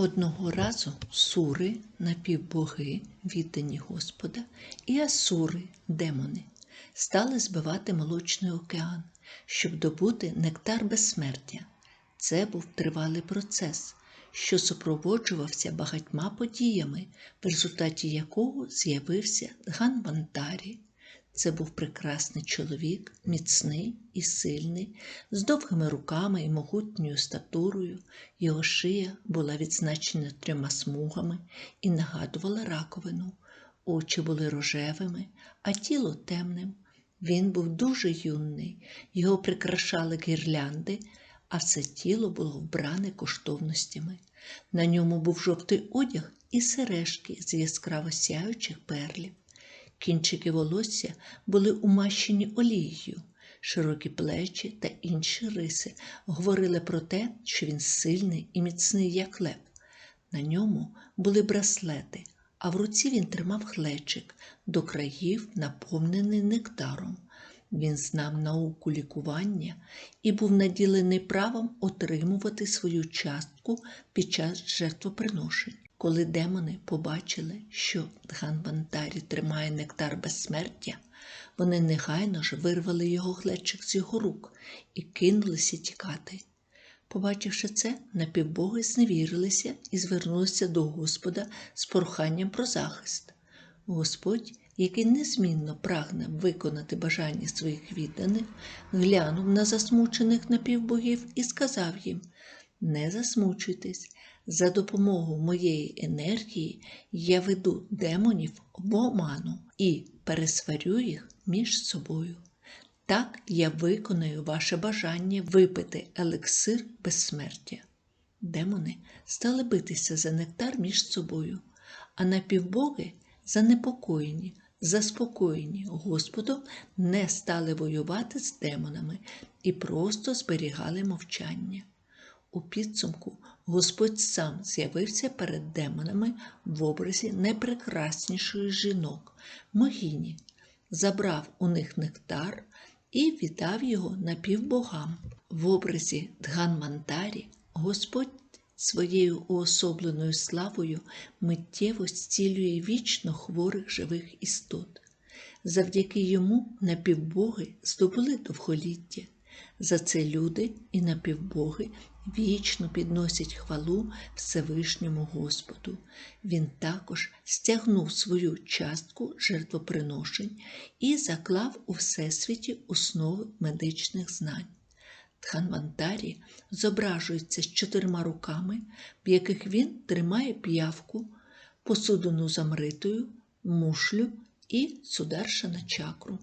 Одного разу сури, напівбоги, віддані Господа, і асури, демони, стали збивати молочний океан, щоб добути нектар безсмертя. Це був тривалий процес, що супроводжувався багатьма подіями, в результаті якого з'явився Ганвантарі. Це був прекрасний чоловік, міцний і сильний, з довгими руками і могутньою статурою. Його шия була відзначена трьома смугами і нагадувала раковину. Очі були рожевими, а тіло темним. Він був дуже юний, його прикрашали гірлянди, а все тіло було вбране коштовностями. На ньому був жовтий одяг і сережки з яскраво сяючих перлів. Кінчики волосся були умащені олією, широкі плечі та інші риси говорили про те, що він сильний і міцний, як лев. На ньому були браслети, а в руці він тримав глечик до країв, наповнений нектаром. Він знав науку лікування і був наділений правом отримувати свою частку під час жертвоприношень. Коли демони побачили, що Дганвантарі тримає нектар безсмертя, вони негайно ж вирвали його глечик з його рук і кинулися тікати. Побачивши це, напівбоги зневірилися і звернулися до Господа з проханням про захист. Господь, який незмінно прагне виконати бажання своїх відданих, глянув на засмучених напівбогів і сказав їм: Не засмучуйтесь, за допомогою моєї енергії я веду демонів в оману і пересварю їх між собою. Так я виконаю ваше бажання випити елексир безсмертя. Демони стали битися за нектар між собою, а напівбоги, занепокоєні, заспокоєні Господом, не стали воювати з демонами і просто зберігали мовчання. У підсумку Господь сам з'явився перед демонами в образі найпрекраснішої жінок, могині, забрав у них нектар і віддав його напівбогам. В образі Дганмантарі Господь своєю уособленою славою миттєво зцілює вічно хворих живих істот. Завдяки йому напівбоги здобули довголіття. За це люди і напівбоги вічно підносять хвалу Всевишньому Господу. Він також стягнув свою частку жертвоприношень і заклав у всесвіті основи медичних знань. Тханвантарі зображується з чотирма руками, в яких він тримає п'явку, посудину з амритою, мушлю і сударшана чакру.